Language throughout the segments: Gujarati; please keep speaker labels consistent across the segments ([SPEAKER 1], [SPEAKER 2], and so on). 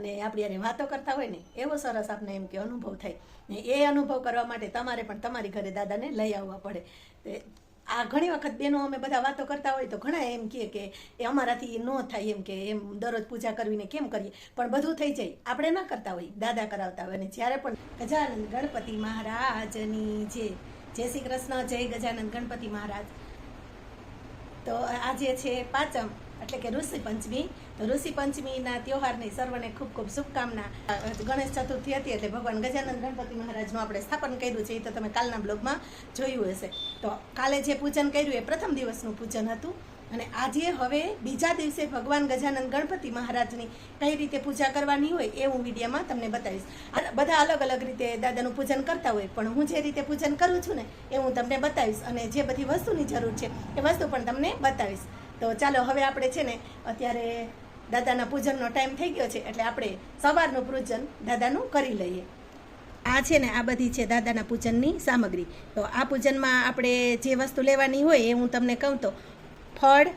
[SPEAKER 1] અને આપણે યારે વાતો કરતા હોય ને, એવો સરસ આપને એમ કે અનુભવ થાય. ને એ અનુભવ કરવા માટે તમારે પણ તમારી ઘરે દાદાને લઈ આવવા પડે. આ ઘણી વખત બહેનો અમે બધા વાતો કરતા હોય તો ઘણા એમ કહે કે, એ અમારાથી ન થાય એમ કે, એમ દરરોજ પૂજા કરવીને કેમ કરીએ? પણ બધું થઈ જાય. આપણે ના કરતા હોય. દાદા કરાવતા હોય. અને જ્યારે પણ ગજાનંદ ગણપતિ મહારાજની જે, જય શ્રી કૃષ્ણ, જય ગજાનંદ ગણપતિ મહારાજ. તો આજે છે પાંચમ એટલે કે ઋષિ પંચમી. તો ઋષિ પંચમીના તહેવારની સર્વને ખૂબ ખૂબ શુભકામના. ગણેશ ચતુર્થી હતી એટલે ભગવાન ગજાનંદ ગણપતિ મહારાજનું આપણે સ્થાપન કર્યું છે, એ તો તમે કાલના બ્લોગમાં જોયું હશે. તો કાલે જે પૂજન કર્યું એ પ્રથમ દિવસનું પૂજન હતું. અને આજે હવે બીજા દિવસે ભગવાન ગજાનંદ ગણપતિ મહારાજની કઈ રીતે પૂજા કરવાની હોય એ હું વિડીયોમાં તમને બતાવીશ. બધા અલગ અલગ રીતે દાદાનું પૂજન કરતા હોય, પણ હું જે રીતે પૂજન કરું છું ને એ હું તમને બતાવીશ. અને જે બધી વસ્તુની જરૂર છે એ વસ્તુ પણ તમને બતાવીશ. તો ચાલો હવે આપણે છે ને અત્યારે દાદાના પૂજનનો ટાઈમ થઈ ગયો છે એટલે આપણે સવારનું પૂજન દાદાનું કરી લઈએ. આ છે ને આ બધી છે દાદાના પૂજનની સામગ્રી. તો આ પૂજનમાં આપણે જે વસ્તુ લેવાની હોય એ હું તમને કહું તો ફળ,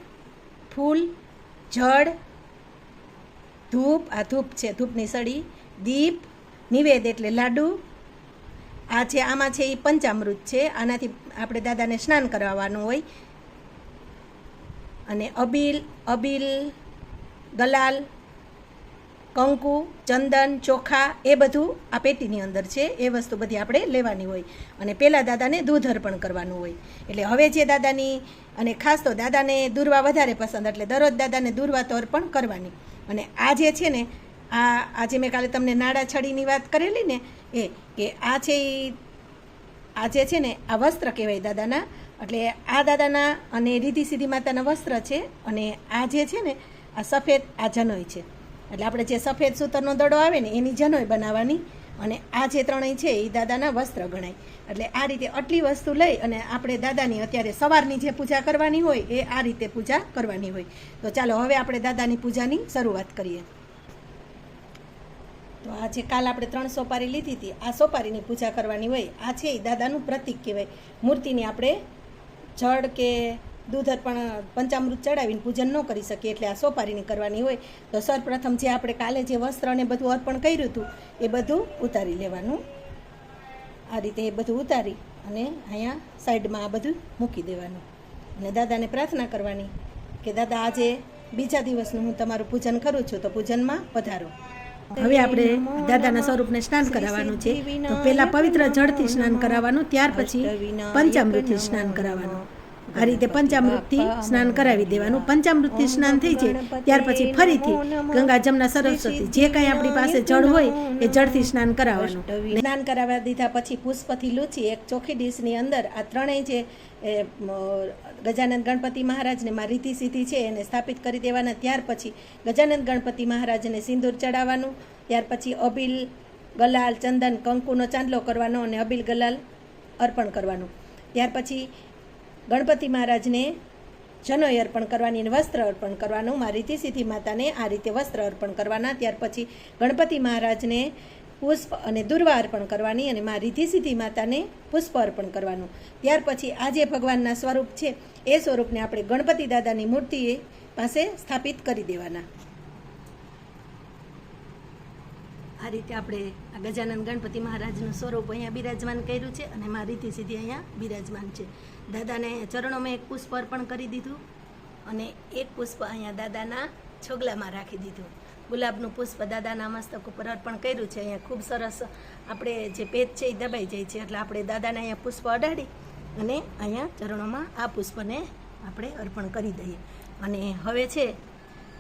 [SPEAKER 1] ફૂલ, જળ, ધૂપ, આ ધૂપ છે, ધૂપની સળી, દીપ, નિવેદ એટલે લાડુ. આ છે, આમાં છે એ પંચામૃત છે, આનાથી આપણે દાદાને સ્નાન કરાવવાનું હોય. અને અબીલ અબીલ ગલાલ કંકુ, ચંદન, ચોખા, એ બધું આ પેટીની અંદર છે. એ વસ્તુ બધી આપણે લેવાની હોય. અને પહેલાં દાદાને દૂધ અર્પણ કરવાનું હોય. એટલે હવે જે દાદાની અને ખાસ તો દાદાને દૂરવા વધારે પસંદ, એટલે દરરોજ દાદાને દુર્વા તો અર્પણ કરવાની. અને આ જે છે ને, આ આજે મેં કાલે તમને નાડા છડીની વાત કરેલી ને, એ કે આ છે એ આ જે છે ને, આ વસ્ત્ર કહેવાય દાદાના એટલે આ દાદાના અને રીધિ સીધી માતાના વસ્ત્ર છે અને આ જે છે ને, આ સફેદ, આ જનોય છે. એટલે આપણે જે સફેદ સૂતરનો દડો આવે ને, એની જનોય બનાવવાની અને આ જે ત્રણેય છે એ દાદાના વસ્ત્ર ગણાય. એટલે આ રીતે આટલી વસ્તુ લઈ અને આપણે દાદાની અત્યારે સવારની જે પૂજા કરવાની હોય, એ આ રીતે પૂજા કરવાની હોય. તો ચાલો, હવે આપણે દાદાની પૂજાની શરૂઆત કરીએ. તો આ જે કાલ આપણે ત્રણ સોપારી લીધી હતી, આ સોપારીની પૂજા કરવાની હોય, આ છે એ દાદાનું પ્રતિક કહેવાય. મૂર્તિની આપણે જળ કે દૂધ પણ પંચામૃત ચડાવીને પૂજન ન કરી શકીએ એટલે આ સોપારીની કરવાની હોય, તો સૌપ્રથમ જે આપણે કાલે જે વસ્ત્ર અને બધું અર્પણ કર્યું હતું, એ બધું ઉતારી લેવાનું. આ રીતે એ બધું ઉતારી અને અહીંયા સાઈડમાં આ બધું મૂકી દેવાનું. અને દાદાને પ્રાર્થના કરવાની કે, દાદા, આજે બીજા દિવસનું હું તમારું પૂજન કરું છું, તો પૂજનમાં પધારો હવે આપણે દાદાના સ્વરૂપને સ્નાન કરાવવાનું છે. તો પહેલા પવિત્ર જળથી સ્નાન કરાવવાનું, ત્યાર પછી પંચામૃતથી સ્નાન કરાવવાનું. આ રીતે પંચામૃતથી સ્નાન કરાવી દેવાનું. પંચામૃતથી સ્નાન થઈ જાય ત્યાર પછી ફરીથી ગંગા જમના સરસ્વતી જે કાંઈ આપણી પાસે જળ હોય એ જળથી સ્નાન કરાવવાનું. સ્નાન કરાવવા દીધા પછી પુષ્પથી લૂછી એક ચોખ્ખી ડીશની અંદર આ ત્રણેય જે ગજાનંદ ગણપતિ મહારાજને માં રીતિ સીધી છે એને સ્થાપિત કરી દેવાના. ત્યાર પછી ગજાનંદ ગણપતિ મહારાજને સિંદૂર ચડાવવાનું. ત્યાર પછી અબિલ ગલાલ ચંદન કંકુનો ચાંદલો કરવાનો અને અબિલ ગલાલ અર્પણ કરવાનું. ત્યાર પછી ગણપતિ મહારાજને જનોય અર્પણ કરવાની વસ્ત્ર અર્પણ કરવાનું માં રીતિ સીધી માતાને આ રીતે વસ્ત્ર અર્પણ કરવાના. ત્યાર પછી ગણપતિ મહારાજને પુષ્પ અને દુર્વા અર્પણ કરવાની અને માં રીધિ સીધી માતાને પુષ્પ અર્પણ કરવાનું. ત્યાર પછી આ જે ભગવાનના સ્વરૂપ છે, એ સ્વરૂપને આપણે ગણપતિ દાદાની મૂર્તિ પાસે સ્થાપિત કરી દેવાના. આ રીતે આપણે આ ગજાનંદ ગણપતિ મહારાજનું સ્વરૂપ અહીંયા બિરાજમાન કર્યું છે અને માં રીતિ સીધી અહીંયા બિરાજમાન છે. દાદાને ચરણોમાં એક પુષ્પ અર્પણ કરી દીધું અને એક પુષ્પ અહીંયા દાદાના છોગલામાં રાખી દીધું. ગુલાબનું પુષ્પ દાદાના મસ્તક ઉપર અર્પણ કર્યું છે. અહીંયા ખૂબ સરસ આપણે જે પેજ છે એ દબાઈ જાય છે. એટલે આપણે દાદાને અહીંયા પુષ્પ અડાડી અને અહીંયા ચરણોમાં આ પુષ્પને આપણે અર્પણ કરી દઈએ. અને હવે છે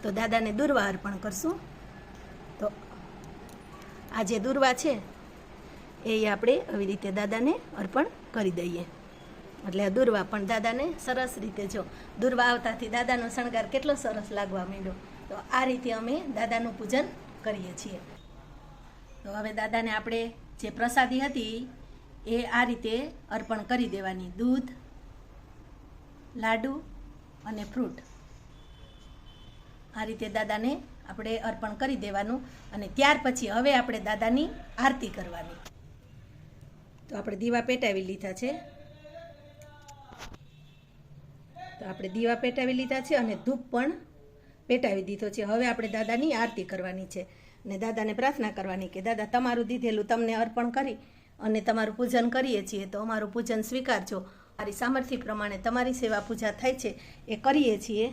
[SPEAKER 1] તો દાદાને દુર્વા અર્પણ કરશું. આ જે દુર્વા છે, એ આપણે આવી રીતે દાદાને અર્પણ કરી દઈએ. એટલે આ દુર્વા પણ દાદાને સરસ રીતે જો, દુર્વા આવતાથી દાદાનો શણગાર કેટલો સરસ લાગવા માંડ્યો. તો આ રીતે અમે દાદાનું પૂજન કરીએ છીએ. તો હવે દાદાને આપણે જે પ્રસાદી હતી, એ આ રીતે અર્પણ કરી દેવાની. દૂધ, લાડુ અને ફ્રૂટ. આ રીતે દાદાને આપણે અર્પણ કરી દેવાનું અને ત્યાર પછી હવે આપણે દાદાની આરતી કરવાની. તો આપણે દીવા પેટાવી લીધા છે. તો આપણે દીવા પેટાવી લીધા છે અને ધૂપ પણ પેટાવી દીધો છે. હવે આપણે દાદાની આરતી કરવાની છે અને દાદાને પ્રાર્થના કરવાની કે દાદા તમારું દીધેલું તમને અર્પણ કરી અને તમારું પૂજન કરીએ છીએ તો અમારું પૂજન સ્વીકારજો. મારી સામર્થ્ય પ્રમાણે તમારી સેવા પૂજા થાય છે એ કરીએ છીએ.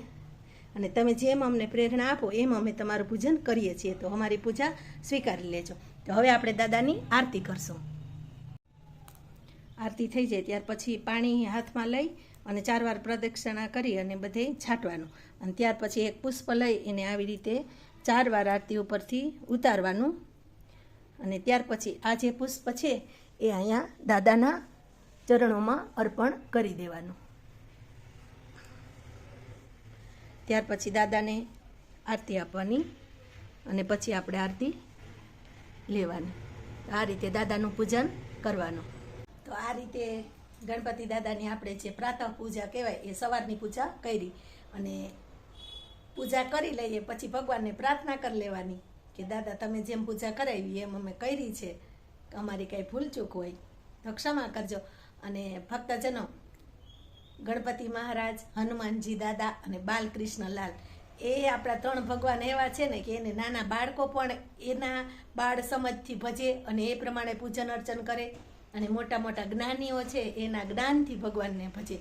[SPEAKER 1] અને તમે જેમ અમને પ્રેરણા આપો, એમ અમે તમારું પૂજન કરીએ છીએ. તો અમારી પૂજા સ્વીકારી લેજો. તો હવે આપણે દાદાની આરતી કરશું. આરતી થઈ જાય ત્યાર પછી પાણી હાથમાં લઈ અને ચાર વાર પ્રદક્ષિણા કરી અને બધે છાંટવાનું. અને ત્યાર પછી એક પુષ્પ લઈ એને આવી રીતે ચાર વાર આરતી ઉપરથી ઉતારવાનું. અને ત્યાર પછી આ જે પુષ્પ છે, એ અહીંયા દાદાના ચરણોમાં અર્પણ કરી દેવાનું. ત્યાર પછી દાદાને આરતી આપવાની અને પછી આપણે આરતી લેવાની. આ રીતે દાદાનું પૂજન કરવાનું. તો આ રીતે ગણપતિ દાદાની આપણે જે પ્રાતઃ પૂજા કહેવાય, એ સવારની પૂજા કરી અને પૂજા કરી લઈએ, પછી ભગવાનને પ્રાર્થના કરી લેવાની કે, દાદા, તમે જેમ પૂજા કરાવી એમ અમે કરી છે. અમારી કાંઈ ભૂલચૂક હોય તો ક્ષમા કરજો. અને ભક્તજનો ગણપતિ મહારાજ, હનુમાનજી દાદા અને બાલકૃષ્ણલાલ. એ આપણા ત્રણ ભગવાન એવા છે ને કે એને નાના બાળકો પણ એના બાળ સમજથી ભજે અને એ પ્રમાણે પૂજન અર્ચન કરે. અને મોટા મોટા જ્ઞાનીઓ છે, એના જ્ઞાનથી ભગવાનને ભજે.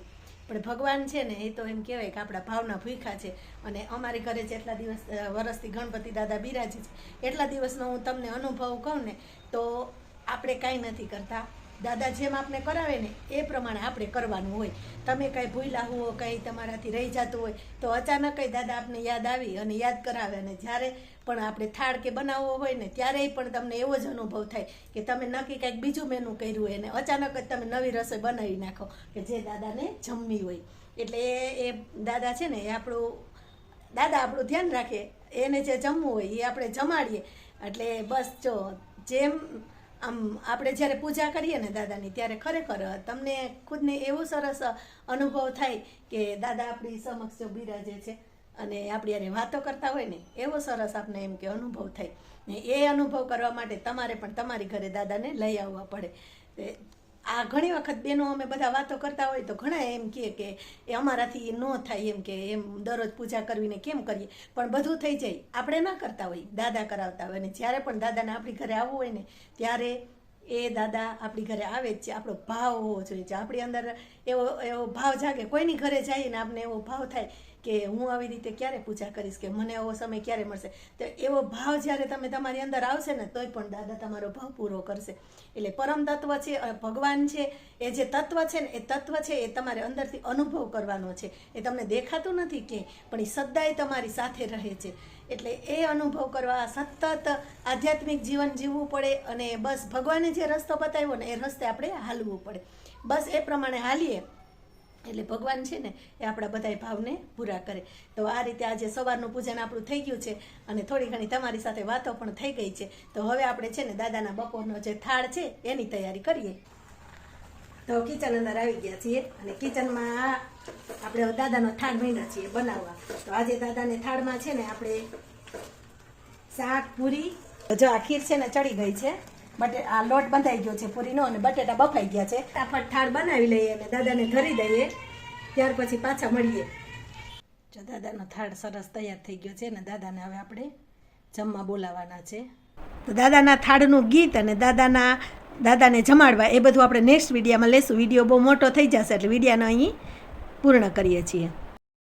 [SPEAKER 1] પણ ભગવાન છે ને એ તો એમ કહેવાય કે આપણા ભાવના ભૂખા છે. અને અમારી ઘરે જેટલા દિવસ વર્ષથી ગણપતિ દાદા બિરાજે છે. એટલા દિવસનો હું તમને અનુભવ કહું ને, તો આપણે કાંઈ નથી કરતા. દાદા જેમ આપણે કરાવે ને એ પ્રમાણે આપણે કરવાનું હોય. તમે કાંઈ ભૂલ્યા હો કંઈ તમારાથી રહી જતું હોય, તો અચાનક કંઈ દાદા આપને યાદ આવી અને યાદ કરાવે. અને જ્યારે પણ આપણે થાળ કે બનાવવો હોય ને, ત્યારેય પણ તમને એવો જ અનુભવ થાય કે તમે નક્કી કંઈક બીજું મેનુ કર્યું હોય ને અચાનક જ તમે નવી રસોઈ બનાવી નાખો કે જે દાદાને જમવી હોય. એટલે એ એ દાદા છે ને, એ આપણું, દાદા આપણું ધ્યાન રાખે. એને જે જમવું હોય એ આપણે જમાડીએ. એટલે બસ જો, જેમ આમ આપણે જ્યારે પૂજા કરીએ ને દાદાની, ત્યારે ખરેખર તમને ખુદને એવો સરસ અનુભવ થાય કે દાદા આપણી સમક્ષ બિરાજે છે અને આપણી યારે વાતો કરતા હોય ને, એવો સરસ આપને એમ કે અનુભવ થાય. ને એ અનુભવ કરવા માટે તમારે પણ તમારી ઘરે દાદાને લઈ આવવા પડે. આ ઘણી વખત બેનો અમે બધા વાતો કરતા હોય તો ઘણા એમ કહે કે એ અમારાથી ન થાય એમ કે એમ દરરોજ પૂજા કરવીને કેમ કરીએ? પણ બધું થઈ જાય. આપણે ના કરતા હોય. દાદા કરાવતા હોય. અને જ્યારે પણ દાદાને આપણી ઘરે આવવું હોય ને, ત્યારે એ દાદા આપણી ઘરે આવે જ છે. આપણો ભાવ હોવો જોઈએ. છે આપણી અંદર એવો એવો ભાવ જાગે, કોઈની ઘરે જઈએ ને આપણે એવો ભાવ થાય. કે હું આવી રીતે ક્યારે પૂજા કરીશ કે મને એવો સમય ક્યારે મળશે? તો એવો ભાવ જ્યારે તમે તમારી અંદર આવશે ને, તોય પણ દાદા તમારો ભાવ પૂરો કરશે. એટલે પરમ તત્વ છે ભગવાન છે, એ જે તત્વ છે ને, એ તત્વ છે, એ તમારે અંદરથી અનુભવ કરવાનો છે. એ તમને દેખાતું નથી કે પણ એ સદાય તમારી સાથે રહે છે. એટલે એ અનુભવ કરવા સતત આધ્યાત્મિક જીવન જીવવું પડે અને બસ ભગવાને જે રસ્તો બતાવ્યો ને, એ રસ્તે આપણે હાલવું પડે. બસ એ પ્રમાણે હાલીએ. એટલે ભગવાન છે ને, એ આપણા બધા ભાવને પૂરા કરે. તો આ રીતે આજે સવારનું પૂજન આપણું થઈ ગયું છે અને થોડી ઘણી તમારી સાથે વાતો પણ થઈ ગઈ છે. તો હવે આપણે છે ને દાદાના બપોરનો જે થાળ છે, એની તૈયારી કરીએ. તો કિચન અંદર આવી ગયા છીએ અને કિચનમાં આપણે દાદાનો થાળ મહિના છીએ બનાવવા. તો આજે દાદાને થાળમાં છે ને આપણે શાક, પૂરી જો આ ખીર છે ને ચડી ગઈ છે. બટે આ લોટ બંધાઈ ગયો છે પૂરીનો અને બટેટા બફાઈ ગયા છે. ફટાફટ થાળ બનાવી લઈએ અને દાદાને ધરી દઈએ. ત્યાર પછી પાછા મળીએ. જો દાદાનો થાળ સરસ તૈયાર થઈ ગયો છે અને દાદાને હવે આપણે જમવા બોલાવવાના છે. તો દાદાના થાળનું ગીત અને દાદાના દાદાને જમાડવા એ બધું આપણે નેક્સ્ટ વિડીયામાં લેશું. વીડિયો બહુ મોટો થઈ જશે એટલે વિડીયાને અહીં પૂર્ણ કરીએ છીએ.